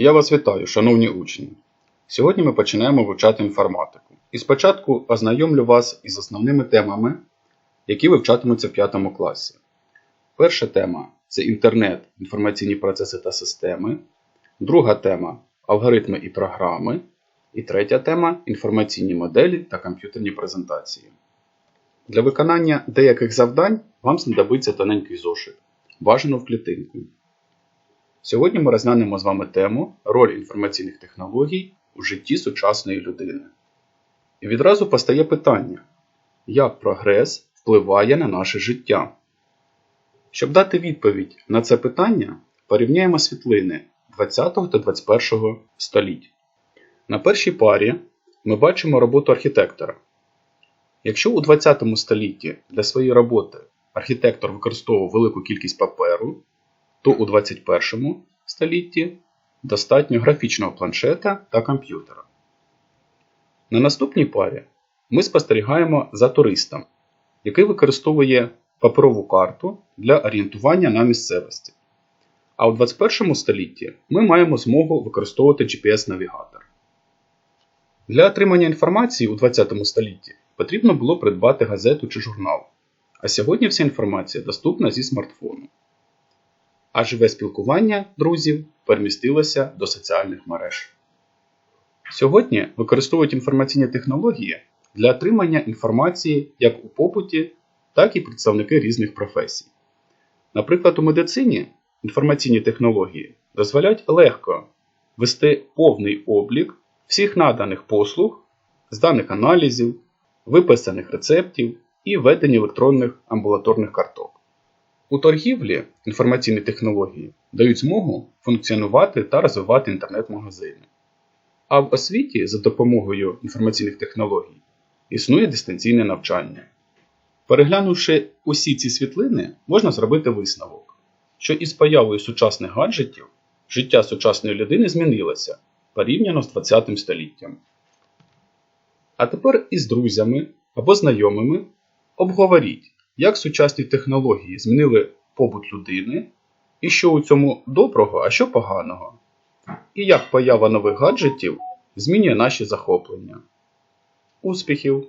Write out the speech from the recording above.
Я вас вітаю, шановні учні. Сьогодні ми починаємо вивчати інформатику. І спочатку ознайомлю вас із основними темами, які вивчатимуться в 5 класі. Перша тема це інтернет, інформаційні процеси та системи. Друга тема алгоритми і програми. І третя тема інформаційні моделі та комп'ютерні презентації. Для виконання деяких завдань вам знадобиться тоненький зошит, бажано в клітинку. Сьогодні ми розглянемо з вами тему роль інформаційних технологій у житті сучасної людини. І відразу постає питання, як прогрес впливає на наше життя? Щоб дати відповідь на це питання, порівняємо світлини 20 та 21 століть. На першій парі ми бачимо роботу архітектора. Якщо у 20 столітті для своєї роботи архітектор використовував велику кількість паперу, то у 21 столітті достатньо графічного планшета та комп'ютера. На наступній парі ми спостерігаємо за туристом, який використовує паперову карту для орієнтування на місцевості. А у 21 столітті ми маємо змогу використовувати GPS-навігатор. Для отримання інформації у 20 столітті потрібно було придбати газету чи журнал. А сьогодні вся інформація доступна зі смартфону. А живе спілкування друзів перемістилося до соціальних мереж. Сьогодні використовують інформаційні технології для отримання інформації як у побуті, так і представники різних професій. Наприклад, у медицині інформаційні технології дозволяють легко вести повний облік всіх наданих послуг, з даних аналізів, виписаних рецептів і введення електронних амбулаторних карток. У торгівлі інформаційні технології дають змогу функціонувати та розвивати інтернет-магазини. А в освіті за допомогою інформаційних технологій існує дистанційне навчання. Переглянувши усі ці світлини, можна зробити висновок, що із появою сучасних гаджетів життя сучасної людини змінилося порівняно з 20 століттям. А тепер із друзями або знайомими обговоріть, як сучасні технології змінили побут людини, і що у цьому доброго, а що поганого, і як поява нових гаджетів змінює наші захоплення. Успіхів!